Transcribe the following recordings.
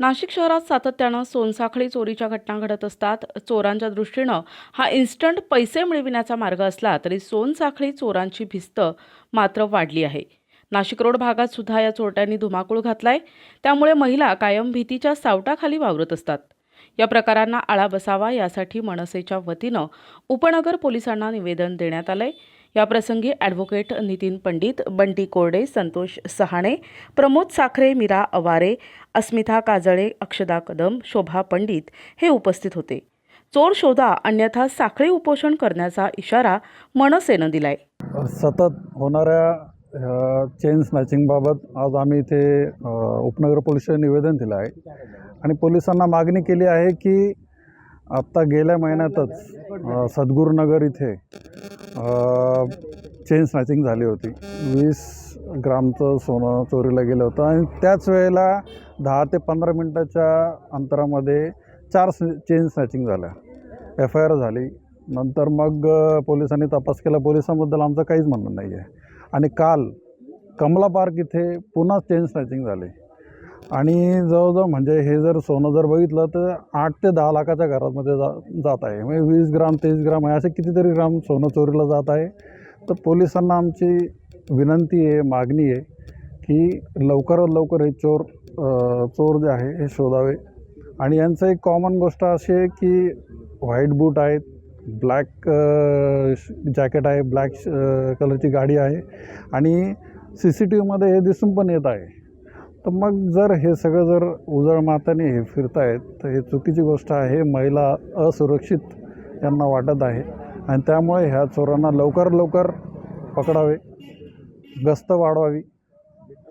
नाशिक शहरात सातत्यानं सोनसाखळी चोरीच्या घटना घडत असतात. चोरांच्या दृष्टीनं हा इन्स्टंट पैसे मिळविण्याचा मार्ग असला तरी सोनसाखळी चोरांची भिस्त मात्र वाढली आहे. नाशिक रोड भागात सुद्धा या चोरट्यांनी धुमाकूळ घातलाय. त्यामुळे महिला कायम भीतीच्या सावटाखाली वावरत असतात. या प्रकारांना आळा बसावा यासाठी मनसेच्या वतीनं उपनगर पोलिसांना निवेदन देण्यात आलंय. याप्रसंगी ॲडव्होकेट नितीन पंडित बंटी कोरडे संतोष सहाणे प्रमोद साखरे मीरा अवारे अस्मिता काजळे अक्षदा कदम शोभा पंडित हे उपस्थित होते. चोर शोधा अन्यथा साखळी उपोषण करण्याचा इशारा मनसेनं दिलाय. सतत होणाऱ्या चेन स्नॅचिंगबाबत आज आम्ही इथे उपनगर पोलीस निवेदन दिलं आहे. आणि पोलिसांना मागणी केली आहे की आत्ता गेल्या महिन्यातच सद्गुरुनगर इथे चेन स्नॅचिंग झाली होती. वीस ग्रामचं सोनं चोरीला गेलं होतं आणि त्याच वेळेला दहा ते पंधरा मिनटाच्या अंतरामध्ये चार स्न चेन स्नॅचिंग झाल्या. एफ आय आर झाली. नंतर मग पोलिसांनी तपास केला. पोलिसांबद्दल आमचं काहीच म्हणणं नाही आहे आणि काल कमला पार्क इथे पुन्हा चेन स्नॅचिंग झाली. आणि जवळजवळ म्हणजे हे जर सोनं जर बघितलं तर आठ ते दहा लाखाच्या घरामध्ये जा जात आहे. म्हणजे वीस ग्राम तेवीस ग्राम आहे. असे कितीतरी ग्राम सोनं चोरीला जात आहे. तर पोलिसांना आमची विनंती आहे मागणी आहे की लवकरात लवकर हे चोर चोर जे आहे हे शोधावे. आणि यांचं एक कॉमन गोष्ट अशी आहे की व्हाईट बूट आहेत ब्लॅक जॅकेट आहे ब्लॅक कलरची गाडी आहे. आणि सी सी टी व्हीमध्ये हे दिसून पण येत आहे. तर मग जर हे सगळं जर उजळ माताने हे फिरतायत तर हे चुकीची गोष्ट आहे. महिला असुरक्षित यांना वाटत आहे. आणि त्यामुळे ह्या चोरांना लवकर लवकर पकडावे गस्त वाढवावी.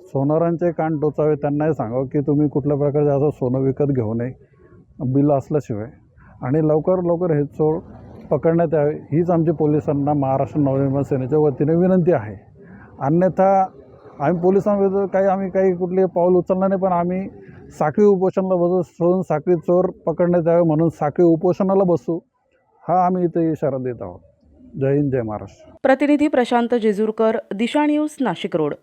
सोनारांचे कान टोचावे त्यांनाही सांगावं की तुम्ही कुठल्या प्रकारचे असं सोनं विकत घेऊ नये बिल असल्याशिवाय. आणि लवकर लवकर हे चोर पकडण्यात यावे. हीच आमची पोलिसांना महाराष्ट्र नवनिर्माण सेनेच्या वतीने विनंती आहे. अन्यथा आम्ही पोलिसांविरुद्ध काही आम्ही काही कुठले पाऊल उचलणार नाही पण आम्ही साखळी उपोषणाला बसू सोडून साखळी चोर पकडण्यात यावे म्हणून साखळी उपोषणाला बसू हा आम्ही इथे इशारा देत आहोत. जय हिंद जय महाराष्ट्र. प्रतिनिधी प्रशांत जेजूरकर दिशा न्यूज नाशिक रोड.